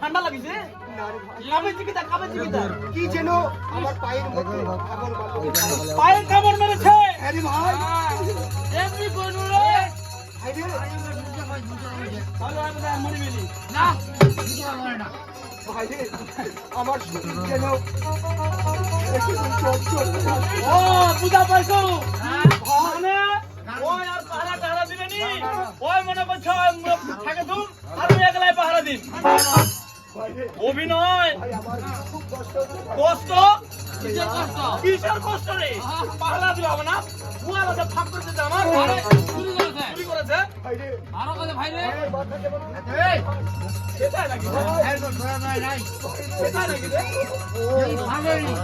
ঠান্ডা লাগিছে? না রে ভাই। কাবে চিকিতা কাবে চিকিতা কি যেন আমার পায়ের মধ্যে কামড় মেরেছে। আরে ভাই এমনি রে আমার শরীর যেন ও বুঝা পাইছো? মানে? ওই আর ওই মনে করছ থাকে তুমি আর তুমি একলাই পাহারা দিন অভিনয়? কষ্ট? কিসের কষ্ট? রে? পাহারা দিলে হবে না? বুয়া লোকে ফাঁক করে দিতে আমার। চুরি করেছে। চুরি করেছে? আরও কথা ভাই রে? সেটাই নাকি সেটাই নাকি রে?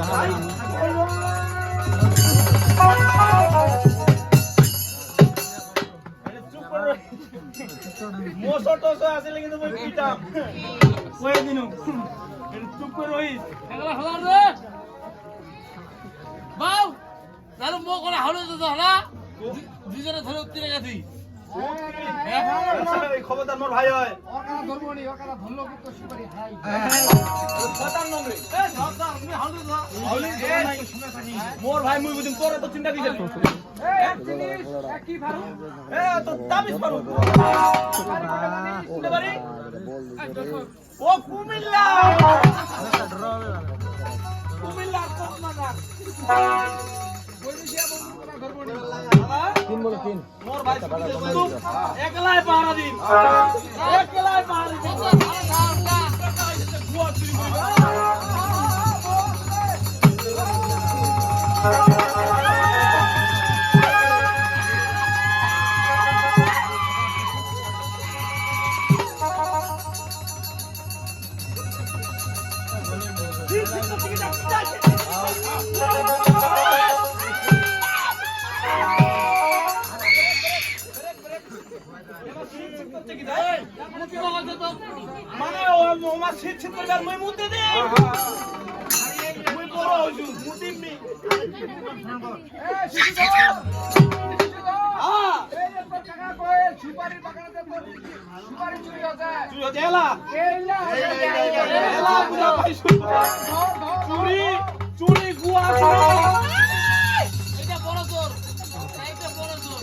ভাই মোসো টোসো আসলে কিন্তু মই পিটাম কয়ে দিনু। চুপ করে রইস। এগুলা হলাম রে। বাউ, তাহলে মো করে হলো তো হলা। দুজনে ধরে উত্তরে গেছি। খবরদার মোর ভাই হয় মোর ভাই মুই বুদিন পরে তো চিন্তা দিছে ও কুমিল্লা কুমিল্লা তিন বলে তিন। মোর ভাই তুই একলাই পাহারা দিন। একলাই পাহারা দিন। গুয়া চুরি মানে আমার শীত শীত করে মই মুতে দে মই বড় হইছু মুতিমনি হ্যাঁ তুই হতে এলা এলা বুঝা পাইছু চুরি চুরি গুয়া এটা বড় জোর। এটা বড় জোর।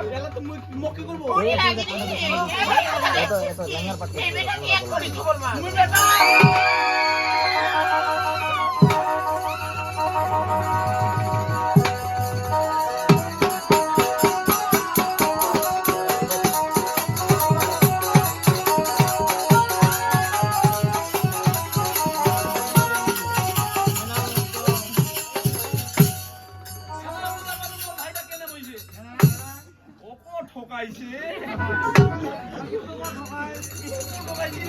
তুমি ठोकायची. ठोकायची